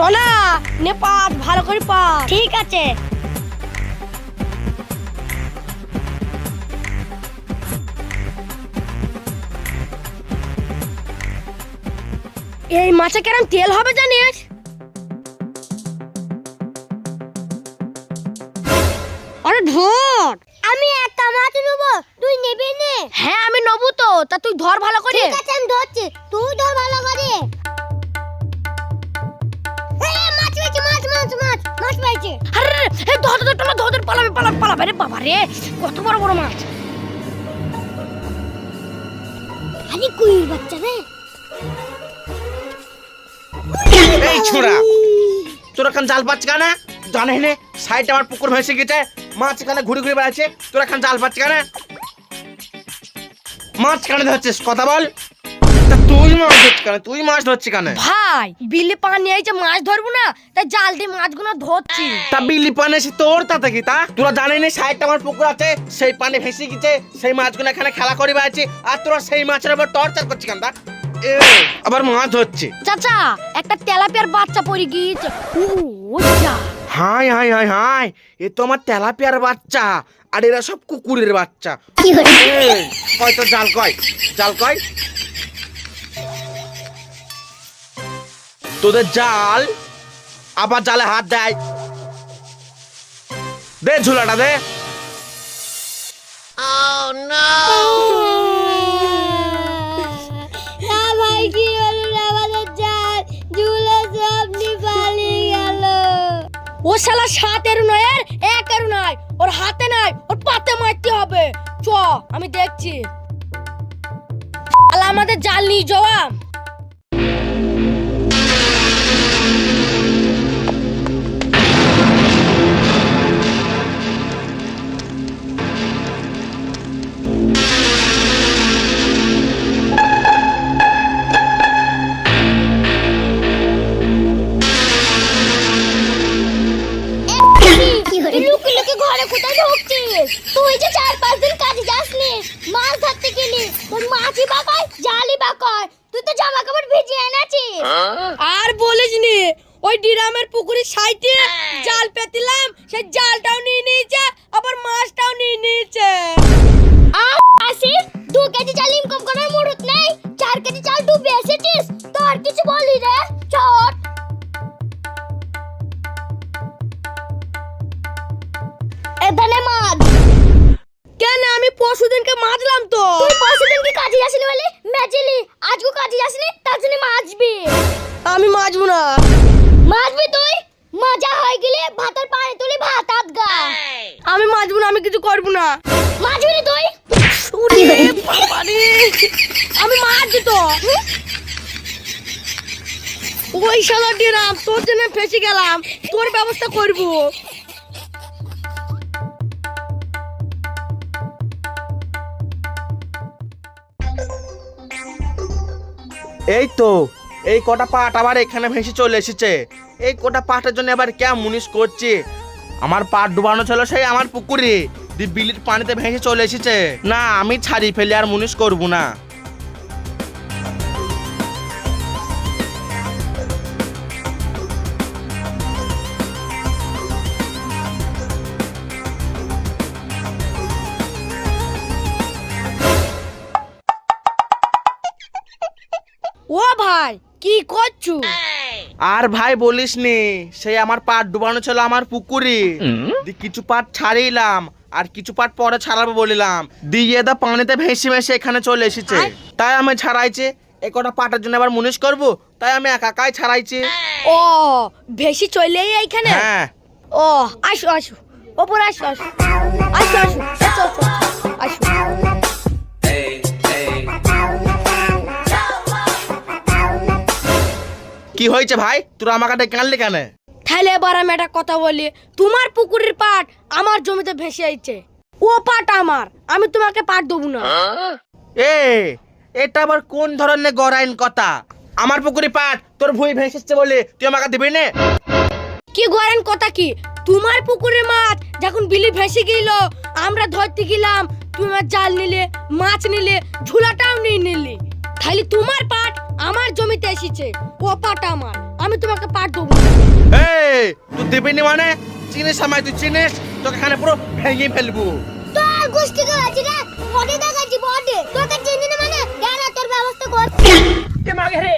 টনা নে পাত ভালো করে পাত ঠিক আছে। এই মাছে কেরম তেল হবে জানিস? আরে ধর। আমি একা মাছ নেব তুই নেবে নে। হ্যাঁ আমি নেব তো তা তুই ধর ভালো করে। ঠিক আছে আমি ধরছি। তুই ধর ভালো করে। মাছ আরে এই ধর ধর ধর পালাবে পালাবে পালাবে। রে বাবা রে কত বড় বড় মাছ। আরে কুইর বাচ্চা রে। এই ছোড়া তোরা এখন জাল পাচ্ছ কেন? জানে নে সাইডে আমার পুকুর ভেসে গেছে। মাছ এখানে ঘুরে ঘুরে বেড়াচ্ছে তোরা এখন জাল পাচ্ছ কেন? মাছ কেন ধরছিস? কথা বল। তুই মাছ ধরছিস কেন? তুই মাছ ধরছিস কেন? ভাই বিলে পানি আইছে মাছ ধরবো না তাই জাল দিয়ে মাছগুলো ধরছি। তা বিলি পানি তোর তাতে কি তা? তোরা জানি না সাইডটা আমার পুকুর আছে সেই পানি ভেসে গেছে সেই মাছগুলো এখানে খেলা করে বেড়াচ্ছে আর তোরা সেই মাছের উপর টর্চার করছিস কেন তা? এ, আবার মাছ ধরছে। চাচা একটা তেলাপিয়ার বাচ্চা পড়ে গিয়েছে। ও ও যা। হাই হাই হাই হাই এ তো আমার তেলাপিয়ার বাচ্চা আর এরা সব কুকুরের বাচ্চা। কয় তো জাল কয় জাল কয়। তোদের জাল আবার জালে হাত দেয়। দে ঝুলাটা দে। না ভাই কি হলো আমাদের জাল? ঝুলে সবনি পালিয়ে গেল। ও শালা সাতের নয় আর একের নয় ওর হাতে নাই ওর পাতে মারতে হবে। চ আমি দেখছি। শালা আমাদের জাল নিয়ে যাওয়া। তুই যে চার পাঁচ দিন কাজে যাসনি মাছ ধরতে গেলি তোর মাছই বাকায় জালি বাকায় তুই তো জামা কাপড় ভিজিয়ে এনেছিস। আর বলিস নি ওই ডিরামের পুকুরের সাইডে জাল পেতিলাম সেই জালটাও নিয়ে নিয়েছে আবার মাছটাও নিয়ে নিয়েছে। আসি দু কেজি চাল ইনকাম করার মুরত নেই? পরশুদিনকে মাছলাম তো। তুই পরশুদিন কি কাজে যাসনি বলে? মেচেলি আজকে কাজে যাসনি তার জন্য মাছবি। আমি মাছবো না। মাছবি তুই? মজা হয়ে গেলে ভাতের পানি তুলি ভাত আত গা। আমি মাছবো না আমি কিছু করব না। মাছবি নি তুই? আমি মারছি তো। ওই শালা ডিরাম তোর জন্য ফেসে গেলাম। তোর ব্যবস্থা করব। এই তো, এই কটা পাট আবার এখানে ভেসে চলে এসেছে। এই কটা পাটের জন্য আবার কে মুনিশ করছে? আমার পাট ডুবানো ছিল সেই আমার পুকুরে। বিলির পানিতে ভেসে চলে এসেছে। না, আমি ছাড়ি ফেলে আর মুনিশ করব না। ভাই কি করছ? আর ভাই বলিস নি সেই আমার পাট ডুবানো ছিল আমার পুকুরে। দি কিছু পাট ছাড়িলাম আর কিছু পাট পরে ছাড়াবো বলিলাম। দিয়ে দা পানিতে ভেসে ভেসে এখানে চলে এসেছে। তাই আমি ছাড়াইছে। এই কটা পাটের জন্য আবার মুনিশ করব তাই আমি একা একাই ছাড়াইছি। ও বেশি চলেই এইখানে? হ্যাঁ। ও আসো আসো। ওপর আসো আসো। আসো আসো কি হয়েছে ভাই? তোরা আমাকে ডেকে আনলি কেন? তাহলে এবার আমি একটা কথা বলি তোমার পুকুরের পাট আমার জমিতে ভেসে আইছে। ও পাট আমার আমি তোমাকে পাট দেবো না। এ এটা আবার কোন ধরনের গরাইন কথা? আমার পুকুরে পাট তোর ভুঁই ভেসেছে বলে তুই আমাকে দিবি না? কি করেন কথা কি? তোমার পুকুরের মাছ যখন বিলি ভেসে গেল আমরা ধরতে গেলাম তুমি জাল নিলে মাছ নিলে ঝুলাটাও নিয়ে নিলি। তাহলে তোমার পাট আমার জমিতে এসেছে ও আমার। আমি তোমাকে পাট দেবো। এই তুই দেবে নি মানে? চিনিস আমায় তুই চিনিস? তোকে এখানে পুরো ভেঙে ফেলব। তোর গোষ্ঠী আছে বডি বডি তোকে চিনি না মানে? তোর ব্যবস্থা কর। কে মাগে রে?